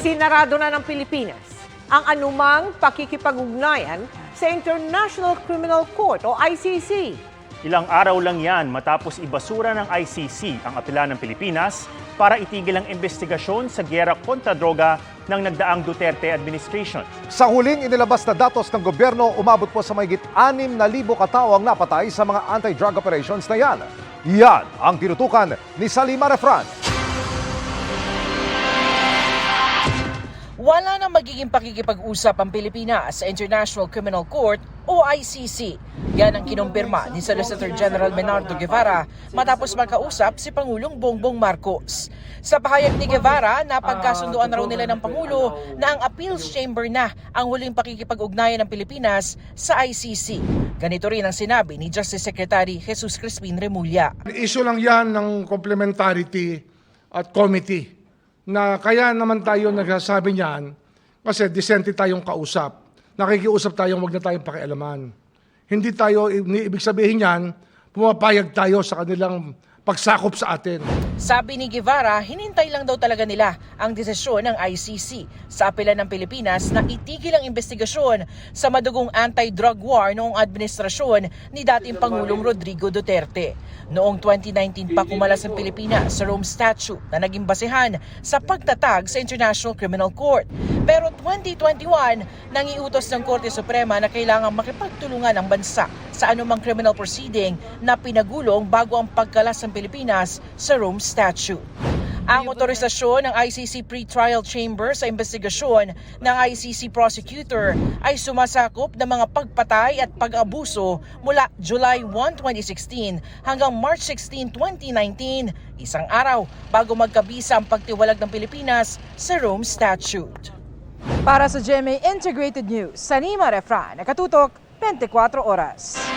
Isinarado na ng Pilipinas ang anumang pakikipag-ugnayan sa International Criminal Court o ICC. Ilang araw lang yan matapos ibasura ng ICC ang apela ng Pilipinas para itigil ang investigasyon sa giyera kontra droga ng nagdaang Duterte administration. Sa huling inilabas na datos ng gobyerno, umabot po sa mahigit 6,000 katao ang napatay sa mga anti-drug operations na yan. Yan ang tinutukan ni Salima Refran. Wala na magiging pakikipag-usap ang Pilipinas sa International Criminal Court o ICC. Yan ang kinumpirma ni Solicitor General Menardo Guevara matapos magkausap si Pangulong Bongbong Marcos. Sa pahayag ni Guevara, napagkasunduan na raw nila ng Pangulo na ang appeals chamber na ang huling pakikipag-ugnayan ng Pilipinas sa ICC. Ganito rin ang sinabi ni Justice Secretary Jesus Crispin Remulla. Issue lang yan ng complementarity at committee na kaya naman tayo nagsasabi niyan kasi disente tayong kausap. Nakikiusap tayong wag na tayong pakialaman. Hindi tayo, ibig sabihin niyan, pumapayag tayo sa kanilang pagsakop sa atin. Sabi ni Guevara, hinintay lang daw talaga nila ang desisyon ng ICC sa apela ng Pilipinas na itigil ang investigasyon sa madugong anti-drug war noong administrasyon ni dating Pangulong Rodrigo Duterte. Noong 2019 pa kumalas ang Pilipinas sa Rome Statute na naging basehan sa pagtatag sa International Criminal Court. Pero 2021, nangiutos ng Korte Suprema na kailangang makipagtulungan ang bansa sa anumang criminal proceeding na pinagulong bago ang pagkalas ng Pilipinas sa Rome Statute. Ang otorisasyon ng ICC Pre-Trial Chamber sa investigasyon ng ICC prosecutor ay sumasakop ng mga pagpatay at pag-abuso mula July 1, 2016 hanggang March 16, 2019, isang araw bago magkabisa ang pagtiwalag ng Pilipinas sa Rome Statute. Para sa GMA Integrated News, Sanima Refran, nakatutok 24 horas.